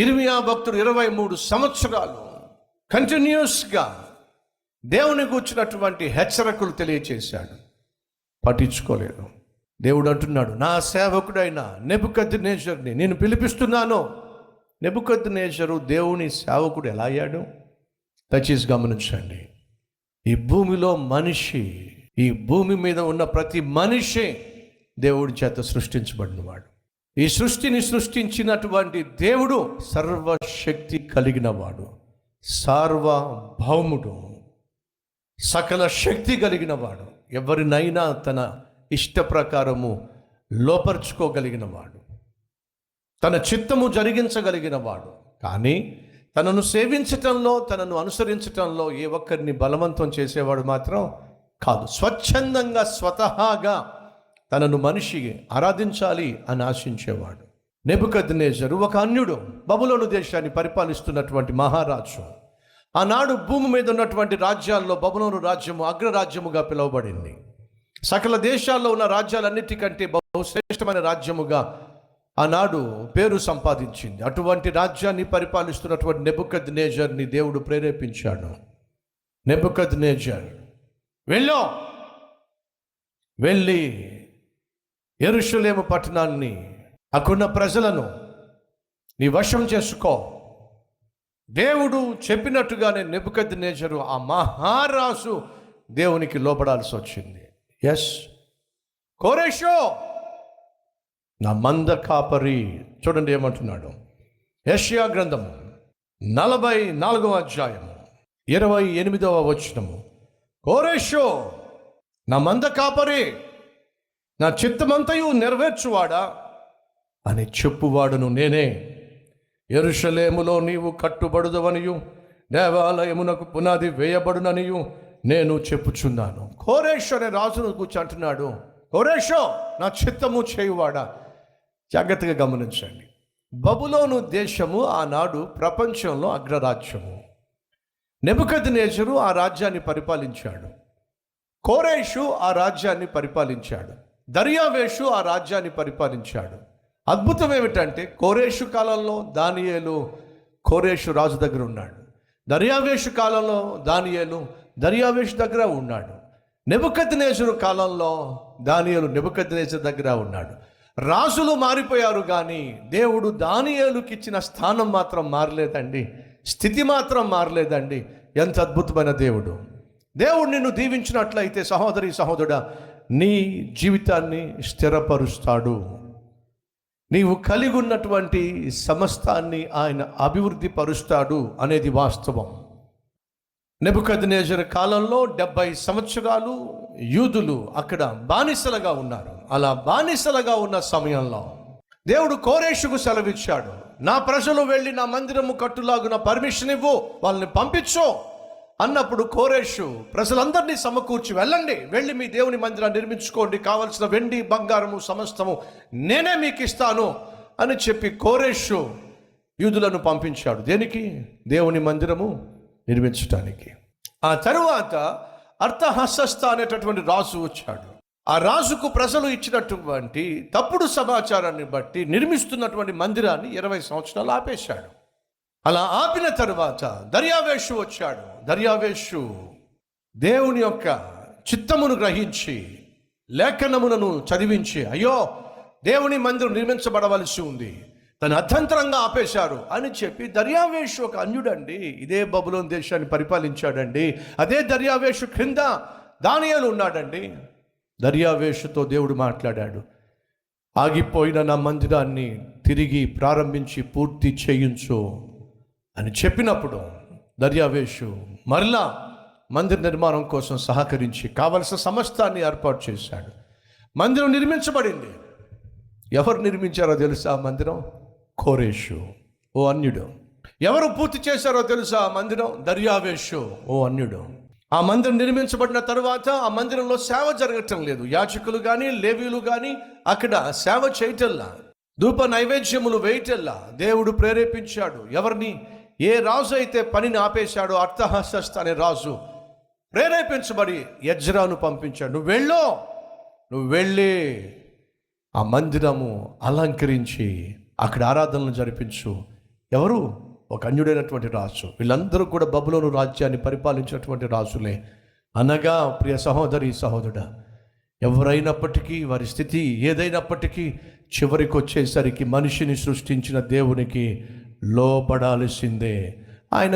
ఇరిమియా భక్తుడు ఇరవై మూడు సంవత్సరాలు కంటిన్యూస్గా దేవుని కూర్చున్నటువంటి హెచ్చరికలు తెలియచేశాడు. పట్టించుకోలేదు. దేవుడు అంటున్నాడు నా సేవకుడైన నెబుకద్ది నేచర్ని నేను పిలిపిస్తున్నాను. నెబుకద్ది నేచరు దేవుని సేవకుడు ఎలా అయ్యాడు? దయచేసి గమనించండి. ఈ భూమిలో మనిషి ఈ భూమి మీద ఉన్న ప్రతి మనిషి దేవుడి చేత సృష్టించబడినవాడు. ఈ సృష్టిని సృష్టించినటువంటి దేవుడు సర్వశక్తి కలిగినవాడు సార్వభౌముడు సకల శక్తి కలిగినవాడు ఎవరినైనా తన ఇష్ట ప్రకారము లోపరుచుకోగలిగినవాడు తన చిత్తము జరిగించగలిగినవాడు. కానీ తనను సేవించటంలో తనను అనుసరించటంలో ఏ ఒక్కరిని బలవంతం చేసేవాడు మాత్రం కాదు. స్వచ్ఛందంగా స్వతహాగా తనను మనిషి ఆరాధించాలి అని ఆశించేవాడు. నెబుకద్నేజరు ఒక అన్యుడు బబులోను దేశాన్ని పరిపాలిస్తున్నటువంటి మహారాజు. ఆనాడు భూమి మీద ఉన్నటువంటి రాజ్యాల్లో బబులోను రాజ్యము అగ్రరాజ్యముగా పిలువబడింది. సకల దేశాల్లో ఉన్న రాజ్యాలన్నిటికంటే బహుశ్రేష్టమైన రాజ్యముగా ఆనాడు పేరు సంపాదించింది. అటువంటి రాజ్యాన్ని పరిపాలిస్తున్నటువంటి నెబుకద్ నేజర్ని దేవుడు ప్రేరేపించాడు. నెబుకద్ నేజర్ వెళ్ళో వెళ్ళి ఎరుషులేము పట్టణాన్ని అక్కడున్న ప్రజలను నీ వశం చేసుకో. దేవుడు చెప్పినట్టుగానే నిపుకద్ది నేచరు ఆ మహారాసు దేవునికి లోపడాల్సి వచ్చింది. ఎస్ కోరేషో! నా మంద కాపరి చూడండి ఏమంటున్నాడు. యష్యా గ్రంథము నలభై నాలుగవ అధ్యాయము ఇరవై ఎనిమిదవ వచనము. కోరేషో! నా మంద కాపరి! నా చిత్తమంతయు నెరవేర్చువాడా? అని చెప్పువాడును నేనే. ఎరుషలేములో నీవు కట్టుబడుదవనియు దేవాలయమునకు పునాది వేయబడుననియు నేను చెప్పుచున్నాను. కోరేష్ అనే రాజును కూర్చో అంటున్నాడు. కోరేషో నా చిత్తము చేయువాడా? జాగ్రత్తగా గమనించండి. బబులోను దేశము ఆనాడు ప్రపంచంలో అగ్రరాజ్యము. నెబుకద్ నేచరు ఆ రాజ్యాన్ని పరిపాలించాడు. కోరేషు ఆ రాజ్యాన్ని పరిపాలించాడు. దర్యావేషు ఆ రాజ్యాన్ని పరిపాలించాడు. అద్భుతం ఏమిటంటే కోరేషు కాలంలో దానియేలు కోరేషు రాజు దగ్గర ఉన్నాడు. దర్యావేషు కాలంలో దానియేలు దర్యావేషు దగ్గర ఉన్నాడు. నెబుకద్నేశ్వరు కాలంలో దానియేలు నెబుకద్నేశ్వరు దగ్గర ఉన్నాడు. రాజులు మారిపోయారు కానీ దేవుడు దానియేలుకి ఇచ్చిన స్థానం మాత్రం మారలేదండి. స్థితి మాత్రం మారలేదండి. ఎంత అద్భుతమైన దేవుడు. దేవుడు నిన్ను దీవించినట్లయితే సహోదరి సహోదరుడా నీ జీవితాన్ని స్థిరపరుస్తాడు. నీవు కలిగి ఉన్నటువంటి సమస్తాన్ని ఆయన అభివృద్ధి పరుస్తాడు అనేది వాస్తవం. నెబుకద్నేజర్ కాలంలో డెబ్బై సంవత్సరాలు యూదులు అక్కడ బానిసలుగా ఉన్నారు. అలా బానిసలుగా ఉన్న సమయంలో దేవుడు కోరేషుకు సెలవిచ్చాడు. నా ప్రజలు వెళ్ళి నా మందిరము కట్టులాగున పర్మిషన్ ఇవ్వు వాళ్ళని పంపించు. అన్నప్పుడు కోరేషు ప్రజలందరినీ సమకూర్చి వెళ్ళండి. వెళ్ళి మీ దేవుని మందిరాన్ని నిర్మించుకోండి. కావలసిన వెండి బంగారము సమస్తము నేనే మీకు ఇస్తాను అని చెప్పి కోరేషు యూదులను పంపించాడు. దేనికి? దేవుని మందిరము నిర్మించటానికి. ఆ తరువాత అర్థహస్త అనేటటువంటి రాజు వచ్చాడు. ఆ రాజుకు ప్రజలు ఇచ్చినటువంటి తప్పుడు సమాచారాన్ని బట్టి నిర్మిస్తున్నటువంటి మందిరాన్ని ఇరవై సంవత్సరాలు ఆపేశాడు. అలా ఆపిన తరువాత దర్యావేషు వచ్చాడు. దర్యావేషు దేవుని యొక్క చిత్తమును గ్రహించి లేఖనములను చదివించి అయ్యో దేవుని మందిరం నిర్మించబడవలసి ఉంది తను అర్థంతరంగా ఆపేశారు అని చెప్పి దర్యావేషు ఒక అన్యుడండి ఇదే బబులోన్ దేశాన్ని పరిపాలించాడండి అదే దర్యావేషు క్రింద దానియాలు ఉన్నాడండి. దర్యావేషుతో దేవుడు మాట్లాడాడు ఆగిపోయిన నా మందిరాన్ని తిరిగి ప్రారంభించి పూర్తి చేయించు. అని చెప్పినప్పుడు దర్యావేషు మరలా మందిర నిర్మాణం కోసం సహకరించి కావలసిన సమస్తాన్ని ఏర్పాటు చేశాడు. మందిరం నిర్మించబడింది. ఎవరు నిర్మించారో తెలుసా ఆ మందిరం? కోరేషు ఓ అన్యుడు. ఎవరు పూర్తి చేశారో తెలుసా ఆ మందిరం? దర్యావేషు ఓ అన్యుడు. ఆ మందిరం నిర్మించబడిన తర్వాత ఆ మందిరంలో సేవ జరగటం లేదు. యాచకులు కానీ లేవీలు కానీ అక్కడ సేవ చేయటల్లా. ధూప నైవేద్యములు వేయటల్లా. దేవుడు ప్రేరేపించాడు. ఎవరిని? ఏ రాజు అయితే పనిని ఆపేశాడో అర్థహస్త అనే రాజు ప్రేరేపించబడి యజ్రాను పంపించాడు. నువ్వు వెళ్ళు నువ్వు వెళ్ళి ఆ మందిరము అలంకరించి అక్కడ ఆరాధనలు జరిపించు. ఎవరు? ఒక అన్యుడైనటువంటి రాజు. వీళ్ళందరూ కూడా బబులోను రాజ్యాన్ని పరిపాలించినటువంటి రాజులే. అనగా ప్రియ సహోదరి సహోదరుడా ఎవరైనప్పటికీ వారి స్థితి ఏదైనప్పటికీ చివరికి వచ్చేసరికి మనిషిని సృష్టించిన దేవునికి లోపడాల్సిందే ఆయన